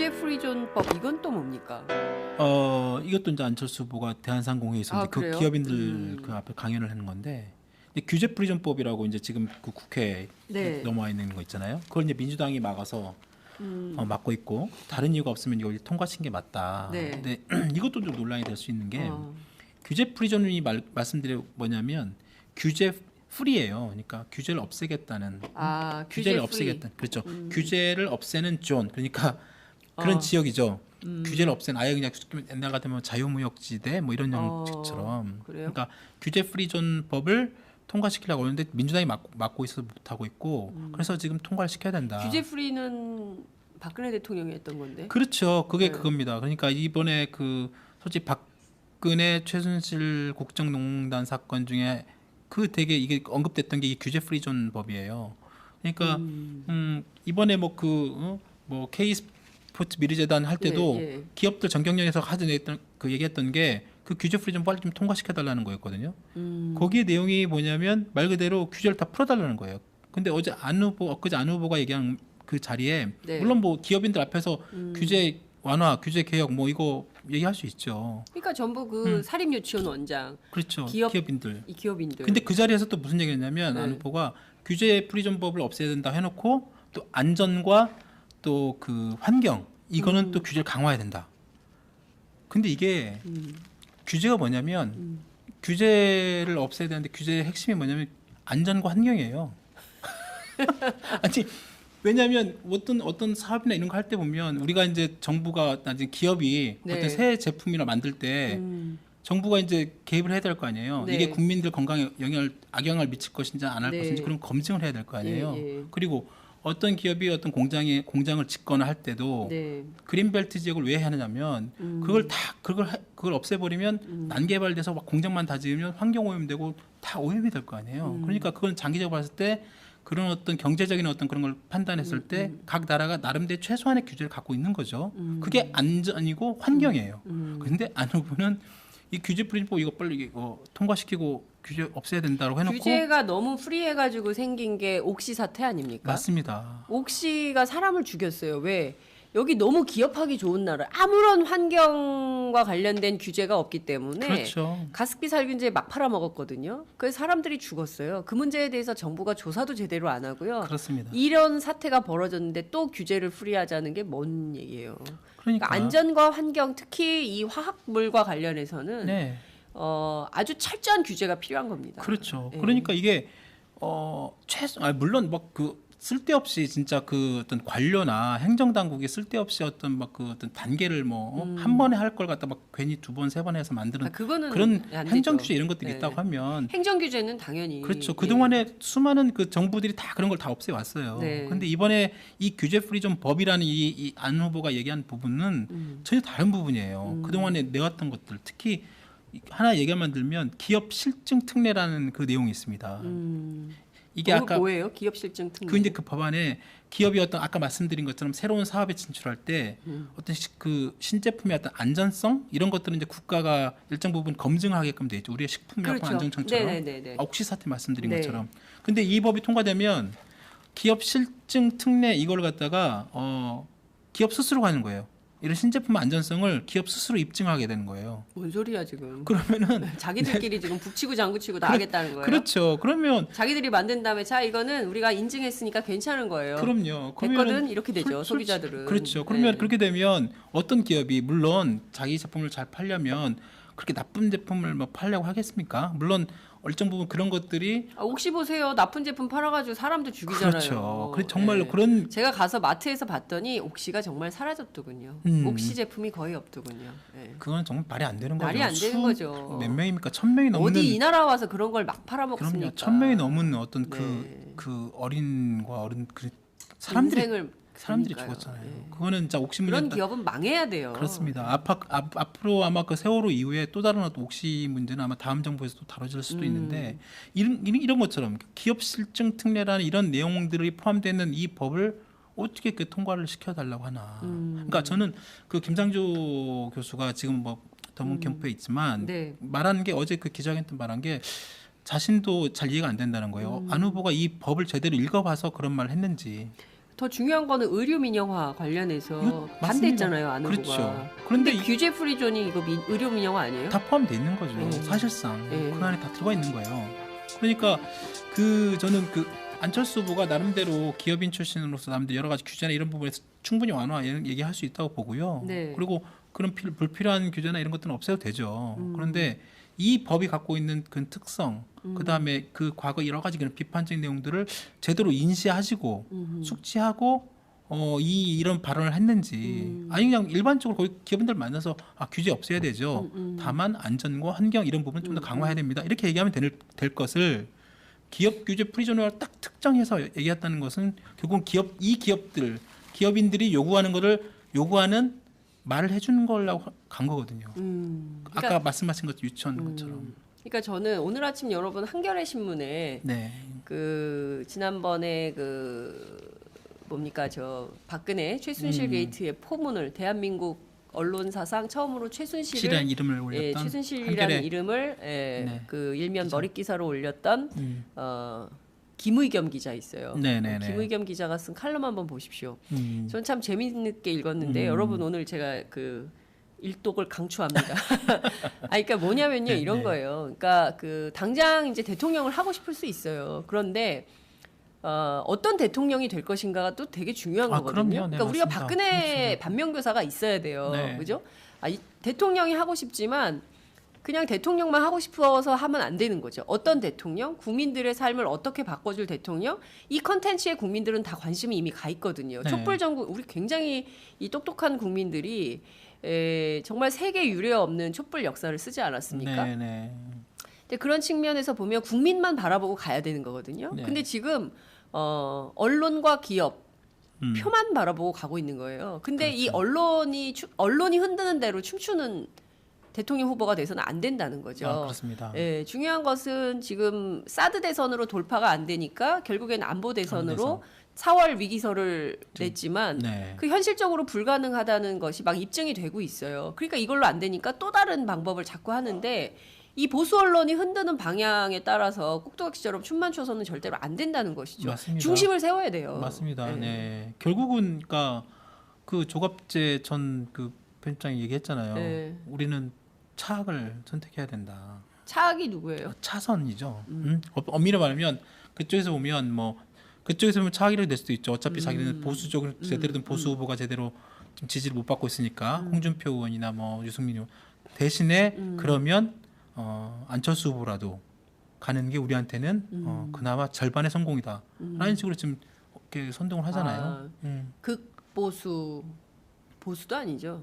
규제 프리존법 이건 또 뭡니까? 어 이것도 이제 안철수 후보가 대한상공회에서 아, 그? 기업인들 음. 그 앞에 강연을 하는 건데 규제 프리존법이라고 이제 지금 그 국회에 네. 넘어와 있는 거 있잖아요. 그걸 이제 민주당이 막아서 음. 어, 막고 있고 다른 이유가 없으면 이걸 통과시킨 게 맞다. 네. 근데 이것도 좀 논란이 될 수 있는 게 어. 규제 프리존이 말, 말씀드려 뭐냐면 규제 프리예요. 그러니까 규제를 없애겠다는 아 규제를 규제 프리. 없애겠다. 그렇죠. 음. 규제를 없애는 존. 그러니까 그런 어. 지역이죠. 음. 규제를 없애는 아예 그냥 옛날 같으면 자유무역지대 뭐 이런 어, 형식처럼. 그래요? 그러니까 규제 프리존 법을 통과시키려고 하는데 민주당이 막고, 막고 있어서 못하고 있고 그래서 지금 통과를 시켜야 된다. 음. 규제 프리는 박근혜 대통령이 했던 건데. 그렇죠. 그게 네. 그겁니다. 그러니까 이번에 그 솔직히 박근혜 최순실 국정농단 사건 중에 그 되게 이게 언급됐던 게 이 규제 프리존 법이에요. 그러니까 음. 음, 이번에 뭐그뭐 K 스 포츠 미르재단 할 때도 예, 예. 기업들 전경련에서 하던 했던 그 얘기했던 게 그 규제 프리존 빨리 좀 통과시켜 달라는 거였거든요. 음. 거기에 내용이 뭐냐면 말 그대로 규제를 다 풀어 달라는 거예요. 근데 어제 안 후보 엊그제 안 후보가 얘기한 그 자리에 네. 물론 뭐 기업인들 앞에서 음. 규제 완화, 규제 개혁 뭐 이거 얘기할 수 있죠. 그러니까 전부 그 음. 사립 유치원 원장 그렇죠. 기업- 기업, 인들 이 기업인들. 근데 그 자리에서 또 무슨 얘기했냐면 네. 안 후보가 규제 프리존법을 없애야 된다 해놓고 또 안전과 또 그 환경 이거는 음. 또 규제를 강화해야 된다. 근데 이게 음. 규제가 뭐냐면 음. 규제를 없애야 되는데 규제의 핵심이 뭐냐면 안전과 환경이에요. 아니 왜냐하면 어떤 어떤 사업이나 이런 거 할 때 보면 우리가 이제 정부가 나중에 기업이 네. 어떤 새 제품이나 만들 때 음. 정부가 이제 개입을 해야 될 거 아니에요. 네. 이게 국민들 건강에 영향을 악영향을 미칠 것인지 안할 네. 것인지 그런 검증을 해야 될 거 아니에요. 예, 예. 그리고 어떤 기업이 어떤 공장에 공장을 짓거나 할 때도 네. 그린벨트 지역을 왜 하느냐면 음. 그걸 다 그걸 하- 그걸 없애버리면 음. 난개발돼서 막 공장만 다 지으면 환경 오염되고 다 오염이 될 거 아니에요. 음. 그러니까 그건 장기적으로 봤을 때 그런 어떤 경제적인 어떤 그런 걸 판단했을 음, 때각 나라가 나름대로 최소한의 규제를 갖고 있는 거죠. 음. 그게 안전이고 환경이에요. 음. 근데 안 후보는 이 규제 프린법 이거 빨리 이거 통과시키고 규제 없애야 된다고 해놓고 규제가 너무 프리해가지고 생긴 게 옥시 사태 아닙니까? 맞습니다. 옥시가 사람을 죽였어요. 왜? 여기 너무 기업하기 좋은 나라. 아무런 환경과 관련된 규제가 없기 때문에 그렇죠. 가습기 살균제 막 팔아먹었거든요. 그래서 사람들이 죽었어요. 그 문제에 대해서 정부가 조사도 제대로 안 하고요. 그렇습니다. 이런 사태가 벌어졌는데 또 규제를 풀이하자는 게 뭔 얘기예요. 그러니까 그러니까 안전과 환경, 특히 이 화학물과 관련해서는 네. 어, 아주 철저한 규제가 필요한 겁니다. 그렇죠. 예. 그러니까 이게 어 최소 아 물론 막그 쓸데없이 진짜 그 어떤 관료나 행정 당국이 쓸데없이 어떤 막 그 어떤 단계를 뭐한 번에 할 걸 갖다 막 괜히 두 번 세 번 해서 만드는 음. 아, 그런 안 행정. 규제 이런 것들이 네. 있다고 하면 행정 규제는 당연히 그렇죠. 예. 그 동안에 수많은 그 정부들이 다 그런 걸 다 없애 왔어요. 네. 근데 이번에 이 규제 프리존 법이라는 이안 후보가 얘기한 부분은 음. 전혀 다른 부분이에요. 그 동안에 내왔던 것들 특히 이- 하나 얘기만 들면 기업 실증 특례라는 그 내용이 있습니다. 음. 이게 뭐, 아까 뭐예요? 기업 실증 특례. 그 이제 그 법안에 기업이 어떤 아까 말씀드린 것처럼 새로운 사업에 진출할 때 음. 어떤 시- 그 신제품의 어떤 안전성 이런 것들은 이제 국가가 일정 부분 검증하게끔 돼 있죠. 우리의 식품의약품 그렇죠. 안정청처럼 네네네네. 아, 옥시 사태 말씀드린 네. 것처럼. 근데 이 법이 통과되면 기업 실증 특례 이걸 갖다가 어 기업 스스로 가는 거예요. 이런 신제품 안전성을 기업 스스로 입증하게 되는 거예요. 뭔 소리야 지금? 그러면은 자기들끼리 지금 북치고 장구치고 다 그렇- 하겠다는 거예요? 그렇죠. 그러면 자기들이 만든 다음에 자 이거는 우리가 인증했으니까 괜찮은 거예요. 그럼요. 됐거든 이렇게 되죠 그렇- 소비자들은. 그렇죠. 그러면 네. 그렇게 되면 어떤 기업이 물론 자기 제품을 잘 팔려면 그렇게 나쁜 제품을 뭐 팔려고 하겠습니까? 물론 일정 부분 그런 것들이 아, 혹시 보세요 나쁜 제품 팔아가지고 사람도 죽이잖아요. 그렇죠. 그 정말로 네. 그런 제가 가서 마트에서 봤더니 옥시가 정말 사라졌더군요. 음. 옥시 제품이 거의 없더군요. 네. 그건 정말 말이 안 되는 거죠. 말이 안 되는 수- 거죠. 몇 명입니까? 천 명이 넘는 어디 이 나라 와서 그런 걸 막 팔아먹습니까? 그럼요. 천 명이 넘은 어떤 그 네. 그 어린과 어른 그 사람들이 인생을 사람들이 그러니까요. 죽었잖아요. 네. 그거는 진짜 옥시 그런 기업은 망해야 돼요. 그렇습니다. 앞, 앞, 앞으로 아마 그 세월호 이후에 또 다른 어떤 옥시 문제는 아마 다음 정부에서 또 다뤄질 수도 음. 있는데 이런, 이런 이런 것처럼 기업 실증 특례라는 이런 내용들이 포함되는 이 법을 어떻게 그 통과를 시켜달라고 하나. 음. 그러니까 저는 그 김상조 교수가 지금 뭐 더문 캠프에 있지만 네. 말하는 게 어제 그 기자회견 말한 게 자신도 잘 이해가 안 된다는 거예요. 음. 안 후보가 이 법을 제대로 읽어봐서 그런 말을 했는지. 더 중요한 거는 의료 민영화 관련해서 이거 반대했잖아요, 안. 그렇죠. 그런데 이- 규제 프리존이 이거 미- 의료 민영화 아니에요? 다 포함되어 있는 거죠. 네. 사실상 네. 그 안에 다 들어가 있는 거예요. 그러니까 그 저는 그 안철수 후보가 나름대로 기업인 출신으로서 남들 여러 가지 규제나 이런 부분에서 충분히 완화 얘기할 수 있다고 보고요. 네. 그리고 그런 필- 불필요한 규제나 이런 것들은 없애도 되죠. 음. 그런데 이 법이 갖고 있는 그 특성, 음. 그 다음에 그 과거 여러 가지 그런 비판적인 내용들을 제대로 인지하시고 음. 숙지하고 어, 이 이런 발언을 했는지 음. 아니 그냥 일반적으로 거기 기업인들 만나서 아 규제 없애야 되죠. 음, 음. 다만 안전과 환경 이런 부분 좀더 음, 강화해야 됩니다. 이렇게 얘기하면 될, 될 것을 기업 규제 프리존을 딱 특정해서 얘기했다는 것은 결국은 기업 이 기업들 기업인들이 요구하는 것을 요구하는 말을 해주는 걸라고 간 거거든요. 음. 아까 그러니까, 말씀하신 것 유치원 음. 것처럼. 그러니까 저는 오늘 아침 여러분 한겨레 신문에 네. 그 지난번에 그 뭡니까 저 박근혜 최순실 음. 게이트의 포문을 대한민국 언론 사상 처음으로 최순실을 이름을 예, 올렸던 최순실이라는 한겨레 이름을 예, 네. 그 일면. 머리 기사로 올렸던 음. 어, 김의겸 기자 있어요. 네네네. 김의겸 기자가 쓴 칼럼 한번 보십시오. 음. 전참 재미있게 읽었는데 음. 여러분 오늘 제가 그 일독을 강추합니다. 아, 그러니까 뭐냐면요 네, 이런 네. 거예요. 그러니까 그 당장 이제 대통령을 하고 싶을 수 있어요. 그런데 어, 어떤 대통령이 될 것인가가 또 되게 중요한 아, 거거든요. 네, 그러니까 우리가 맞습니다. 박근혜 맞습니다. 반면교사가 있어야 돼요. 네. 그죠? 아, 이 대통령이 하고 싶지만 그냥 대통령만 하고 싶어서 하면 안 되는 거죠. 어떤 대통령, 국민들의 삶을 어떻게 바꿔줄 대통령, 이 컨텐츠에 국민들은 다 관심이 이미 가 있거든요. 네. 촛불 전국, 우리 굉장히 이 똑똑한 국민들이 에, 정말 세계 유례 없는 촛불 역사를 쓰지 않았습니까? 네 네. 근데 그런 측면에서 보면 국민만 바라보고 가야 되는 거거든요. 네. 근데 지금 어, 언론과 기업 음. 표만 바라보고 가고 있는 거예요. 근데 이 그렇죠. 언론이 추- 언론이 흔드는 대로 춤추는 대통령 후보가 돼서는 안 된다는 거죠. 아, 그렇습니다. 예, 중요한 것은 지금 사드 대선으로 돌파가 안 되니까 결국엔 안보 대선으로 4월 위기설을 냈지만 네. 그 현실적으로 불가능하다는 것이 막 입증이 되고 있어요. 그러니까 이걸로 안 되니까 또 다른 방법을 자꾸 하는데 이 보수 언론이 흔드는 방향에 따라서 꼭두각시처럼 춤만 춰서는 절대로 안 된다는 것이죠. 맞습니다. 중심을 세워야 돼요. 맞습니다. 예. 네. 결국은 그러니까 그 조갑재 전 그 편집장이 얘기했잖아요. 네. 우리는 차악을 선택해야 된다. 차악이 누구예요? 차선이죠. 음. 어, 엄밀히 말하면 그쪽에서 보면 뭐 그쪽에서 보면 차악이라고 될 수도 있죠. 어차피 자기는 보수적으로 제대로 된 보수 후보가 제대로 좀 지지를 못 받고 있으니까 홍준표 의원이나 뭐 유승민 의원 대신에 그러면 어, 안철수 후보라도 가는 게 우리한테는 어, 그나마 절반의 성공이다. 라는 식으로 지금 이렇게 선동을 하잖아요. 아. 음, 극보수 보수도 아니죠.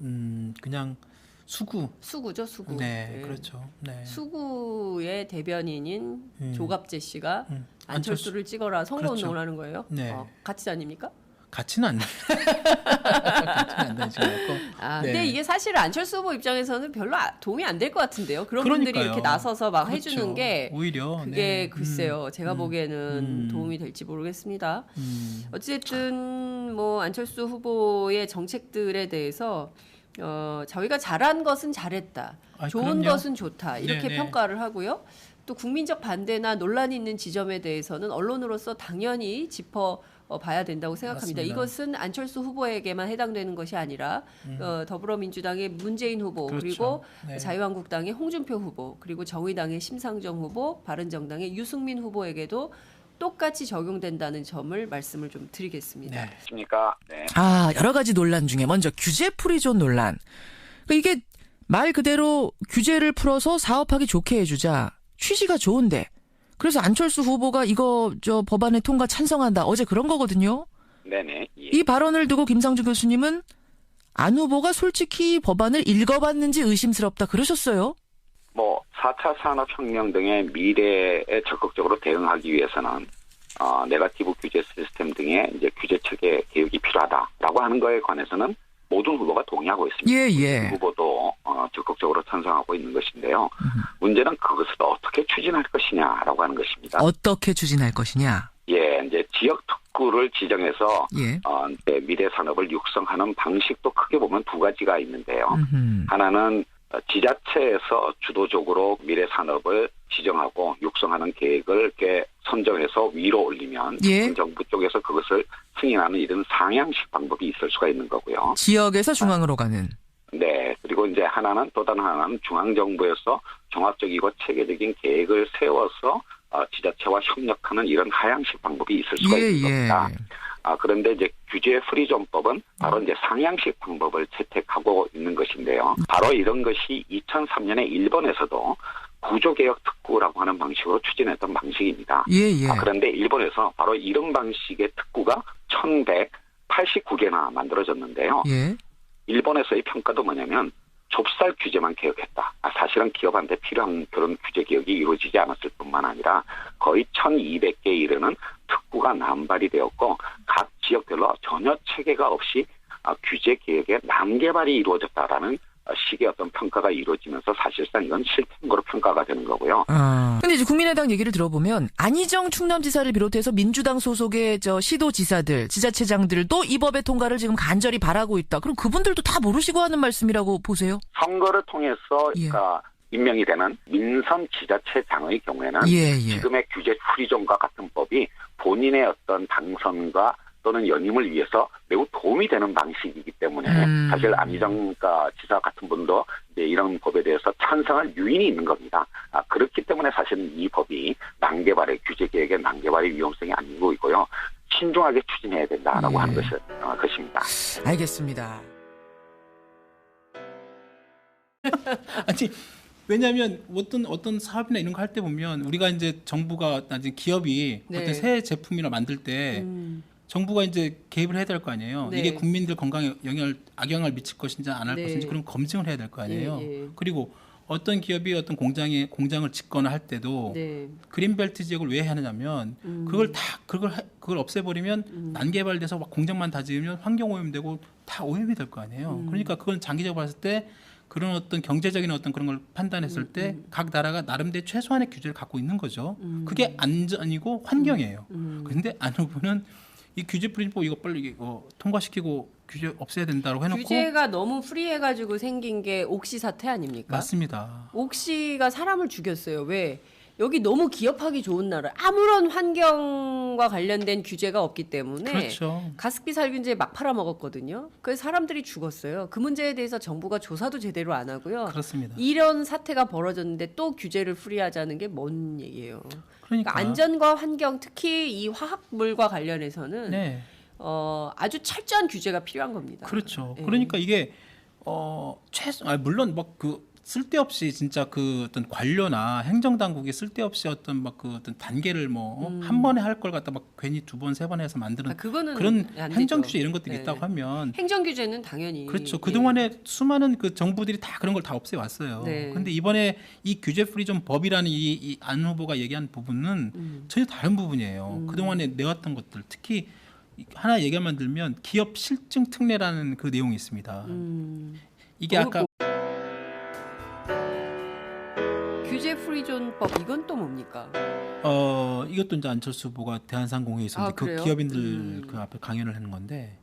음, 그냥 수구. 수구죠, 수구. 네, 예. 그렇죠. 네. 수구의 대변인인 음. 조갑재 씨가 음. 안철수를 찍어라 선거 그렇죠. 하는 거예요. 네. 어, 같이 다닙니까? 같이는 안 돼. 같이는 안 되지 않고. 아, 네. 근데 이게 사실 안철수 후보 입장에서는 별로 아- 도움이 안 될 것 같은데요. 그런 분들이 그러니까요. 이렇게 나서서 막 그렇죠. 해주는 게 오히려 그게 네. 글쎄요. 제가 음. 보기에는 음. 도움이 될지 모르겠습니다. 음. 어쨌든 뭐 안철수 후보의 정책들에 대해서 어, 저희가 잘한 것은 잘했다. 아, 좋은 그럼요. 것은 좋다. 이렇게 네네. 평가를 하고요. 또 국민적 반대나 논란이 있는 지점에 대해서는 언론으로서 당연히 짚어 어, 봐야 된다고 생각합니다. 맞습니다. 이것은 안철수 후보에게만 해당되는 것이 아니라 어, 더불어민주당의 문재인 후보 음. 그렇죠. 그리고 네. 자유한국당의 홍준표 후보 그리고 정의당의 심상정 후보 바른정당의 유승민 후보에게도 똑같이 적용된다는 점을 말씀을 좀 드리겠습니다. 네. 십니까? 네. 아, 여러 가지 논란 중에 먼저 규제 프리존 논란. 그러니까 이게 말 그대로 규제를 풀어서 사업하기 좋게 해주자. 취지가 좋은데. 그래서 안철수 후보가 이거 저 법안의 통과 찬성한다. 어제 그런 거거든요. 네네. 예. 이 발언을 두고 김상준 교수님은 안 후보가 솔직히 법안을 읽어봤는지 의심스럽다 그러셨어요. 뭐 4차 산업혁명 등의 미래에 적극적으로 대응하기 위해서는 어, 네가티브 규제 시스템 등의 이제 규제 체계 개혁이 필요하다라고 하는 거에 관해서는 모든 후보가 동의하고 있습니다. 예, 이 예. 후보도 어, 적극적으로 찬성하고 있는 것인데요. 문제는 그것을 어떻게 추진할 것이냐라고 하는 것입니다. 어떻게 추진할 것이냐. 예, 이제 지역 특구를 지정해서 예. 어, 미래 산업을 육성하는 방식도 크게 보면 두 가지가 있는데요. 음흠. 하나는 어, 지자체에서 주도적으로 미래 산업을 지정하고 육성하는 계획을 이렇게 선정해서 위로 올리면 예. 정부 쪽에서 그것을 승인하는 이런 상향식 방법이 있을 수가 있는 거고요. 지역에서 중앙으로 가는. 네. 그리고 이제 하나는 또 다른 하나는 중앙정부에서 종합적이고 체계적인 계획을 세워서 어, 지자체와 협력하는 이런 하향식 방법이 있을 수가 예, 있는 예. 겁니다. 아, 그런데 이제 규제 프리존법은 바로 이제 상향식 방법을 채택하고 있는 것인데요. 바로 이런 것이 2003년에 일본에서도 구조개혁 특구라고 하는 방식으로 추진했던 방식입니다. 예, 예. 아, 그런데 일본에서 바로 이런 방식의 특구가 1189개나 만들어졌는데요. 예. 일본에서의 평가도 뭐냐면 좁쌀 규제만 개혁했다. 아, 사실은 기업한테 필요한 그런 규제 개혁이 이루어지지 않았을 뿐만 아니라 거의 1200개에 이르는 특구가 남발이 되었고 각 지역별로 전혀 체계가 없이 아, 규제 개혁의 남개발이 이루어졌다라는 어, 식의 어떤 평가가 이루어지면서 사실상 이건 실패인 거로 평가가 되는 거고요. 아. 근데 이제 국민의당 얘기를 들어보면 안희정 충남지사를 비롯해서 민주당 소속의 저 시도지사들, 지자체장들도 이 법의 통과를 지금 간절히 바라고 있다. 그럼 그분들도 다 모르시고 하는 말씀이라고 보세요? 선거를 통해서 예. 아, 임명이 되는 민선 지자체장의 경우에는 예, 예. 지금의 규제 프리존과 같은 법이 본인의 어떤 당선과 또는 연임을 위해서 매우 도움이 되는 방식이기 때문에 음. 사실 안희정 가 지사 같은 분도 이제 이런 법에 대해서 찬성할 유인이 있는 겁니다. 아, 그렇기 때문에 사실은 이 법이 난개발의 규제 개혁의 난개발의 위험성이 아니고 있고요. 신중하게 추진해야 된다라고 예. 하는 것이, 어, 것입니다. 알겠습니다. 아니 왜냐하면 어떤 어떤 사업이나 이런 거 할 때 보면 우리가 이제 정부가 나중에 기업이 네. 어떤 새 제품이나 만들 때 음. 정부가 이제 개입을 해야 될 거 아니에요. 네. 이게 국민들 건강에 영향을 악영향을 미칠 것인지 안할 네. 것인지 그런 검증을 해야 될 거 아니에요. 예, 예. 그리고 어떤 기업이 어떤 공장에 공장을 짓거나 할 때도 네. 그린벨트 지역을 왜 하느냐면 음. 그걸 다 그걸 하- 그걸 없애버리면 난개발돼서 막 공장만 다 지으면 환경 오염되고 다 오염이 될 거 아니에요. 음. 그러니까 그건 장기적으로 봤을 때 그런 어떤 경제적인 어떤 그런 걸 판단했을 음, 때 각 나라가 나름대로 최소한의 규제를 갖고 있는 거죠. 음. 그게 안전이고 환경이에요. 음. 근데 안 후보는 이 규제 프린법 이거 빨리 이거 통과시키고 규제 없애야 된다고 해놓고 규제가 너무 프리해가지고 생긴 게 옥시 사태 아닙니까? 맞습니다. 옥시가 사람을 죽였어요. 왜? 여기 너무 기업하기 좋은 나라. 아무런 환경과 관련된 규제가 없기 때문에 그렇죠. 가습기 살균제 막 팔아 먹었거든요. 그래서 사람들이 죽었어요. 그 문제에 대해서 정부가 조사도 제대로 안 하고요. 그렇습니다. 이런 사태가 벌어졌는데 또 규제를 풀이하자는 게 뭔 얘기예요. 그러니까, 그러니까 안전과 환경, 특히 이 화학물과 관련해서는 네. 어, 아주 철저한 규제가 필요한 겁니다. 그렇죠. 예. 그러니까 이게 어 최소 아 물론 막 그 쓸데없이 진짜 그 어떤 관료나 행정 당국이 쓸데없이 어떤 막 그 어떤 단계를 뭐한 번에 할 걸 갖다 막 괜히 두 번 세 번 해서 만드는 음. 아, 그런 안 행정. 규제 이런 것들이 네. 있다고 하면 행정 규제는 당연히 그렇죠. 예. 그 동안에 수많은 그 정부들이 다 그런 걸 다 없애 왔어요. 네. 근데 이번에 이 규제 프리존 법이라는 이안 후보가 얘기한 부분은 음. 전혀 다른 부분이에요. 그 동안에 내왔던 것들 특히 하나 얘기만 들면 기업 실증 특례라는 그 내용이 있습니다. 음. 이게 어, 아까 프리존법 이건 또 뭡니까? 어 이것도 이제 안철수 후보가 대한상공회에서 아, 그? 기업인들 음. 그 앞에 강연을 하는 건데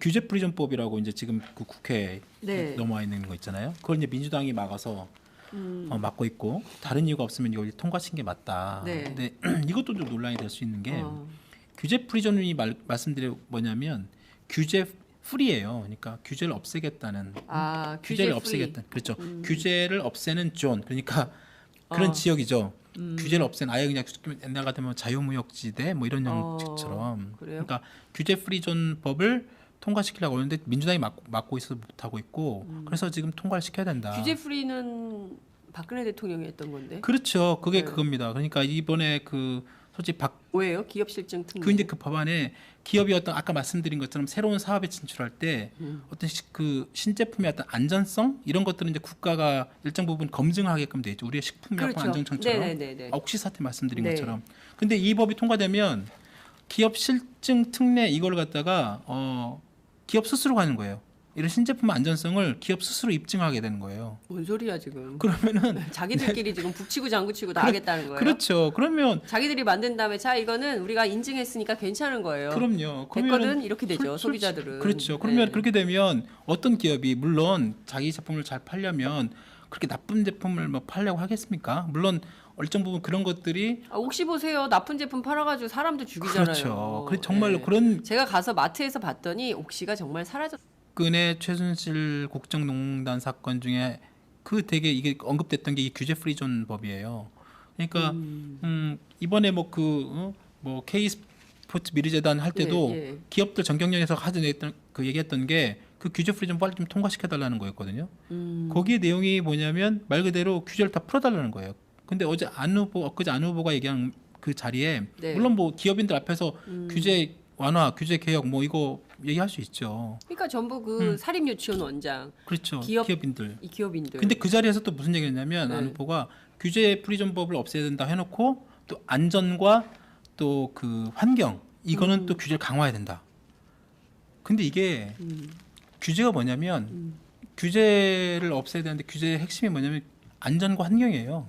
규제 프리존법이라고 이제 지금 그 국회에 네. 넘어와 있는 거 있잖아요. 그걸 이제 민주당이 막아서 음. 어, 막고 있고 다른 이유가 없으면 이걸 통과시킨 게 맞다. 네. 근데 이것도 좀 논란이 될 수 있는 게 어. 규제 프리존이 말, 말씀드려 뭐냐면 규제 프리예요. 그러니까 규제를 없애겠다는 아 규제를 규제 프리. 없애겠다. 그렇죠. 규제를 없애는 존. 그러니까 그런 어. 지역이죠. 음. 규제를 없앤 아예 그냥 옛날 같으면 자유무역지대 뭐 이런 어, 형식처럼. 그래요? 그러니까 규제 프리존 법을 통과시키려고 하는데 민주당이 막, 막고 있어서 못하고 있고 그래서 지금 통과를 시켜야 된다. 음. 규제 프리는 박근혜 대통령이 했던 건데 그렇죠. 그게 네. 그겁니다. 그러니까 이번에 그 솔직히 박, 왜요? 기업 실증 특례. 그 이제 그 법안에 기업이 어떤 아까 말씀드린 것처럼 새로운 사업에 진출할 때 음. 어떤 시- 그 신제품의 어떤 안전성 이런 것들은 이제 국가가 일정 부분 검증하게끔 돼 있죠. 우리의 식품의약품 그렇죠. 안정청처럼 네네네네. 아, 사태 말씀드린 네. 것처럼. 근데 이 법이 통과되면 기업 실증 특례 이걸 갖다가 어 기업 스스로 가는 거예요. 이런 신제품 안전성을 기업 스스로 입증하게 되는 거예요. 뭔 소리야 지금? 그러면은 자기들끼리 지금 북치고 장구치고 다 그렇- 하겠다는 거예요? 그렇죠. 그러면 자기들이 만든 다음에 자 이거는 우리가 인증했으니까 괜찮은 거예요. 그럼요. 그러면은 이렇게 되죠 그렇- 소비자들은. 그렇죠. 그러면 네. 그렇게 되면 어떤 기업이 물론 자기 제품을 잘 팔려면 그렇게 나쁜 제품을 뭐 팔려고 하겠습니까? 물론 일정 부분 그런 것들이 아, 혹시 보세요. 나쁜 제품 팔아가지고 사람도 죽이잖아요. 그렇죠. 그 정말로 네. 그런 제가 가서 마트에서 봤더니 옥시가 정말 사라졌. 근의 최순실 국정농단 사건 중에 그 되게 이게 언급됐던 게 이 규제 프리존 법이에요. 그러니까 음, 이번에 뭐 그뭐 K 스포츠 미르재단 할 때도 예, 예. 기업들 전경련에서 하던 했던 그 얘기했던 게 그 규제 프리존 빨리 좀 통과시켜 달라는 거였거든요. 음. 거기에 내용이 뭐냐면 말 그대로 규제를 다 풀어 달라는 거예요. 근데 어제 안 후보 엊그제 안 후보가 얘기한 그 자리에 네. 음. 물론 뭐 기업인들 앞에서 규제 완화, 규제 개혁 뭐 이거 얘기할 수 있죠. 그러니까 전부 그 음. 사립 유치원 원장 그렇죠. 기업- 인들 이 기업인들. 근데 그 자리에서 또 무슨 얘기했냐면 네. 안 후보가 규제 프리존법을 없애야 된다 해놓고 또 안전과 또 그 환경 이거는 또 규제를 강화해야 된다. 근데 이게 음. 규제가 뭐냐면 규제를 없애야 되는데 규제의 핵심이 뭐냐면 안전과 환경이에요.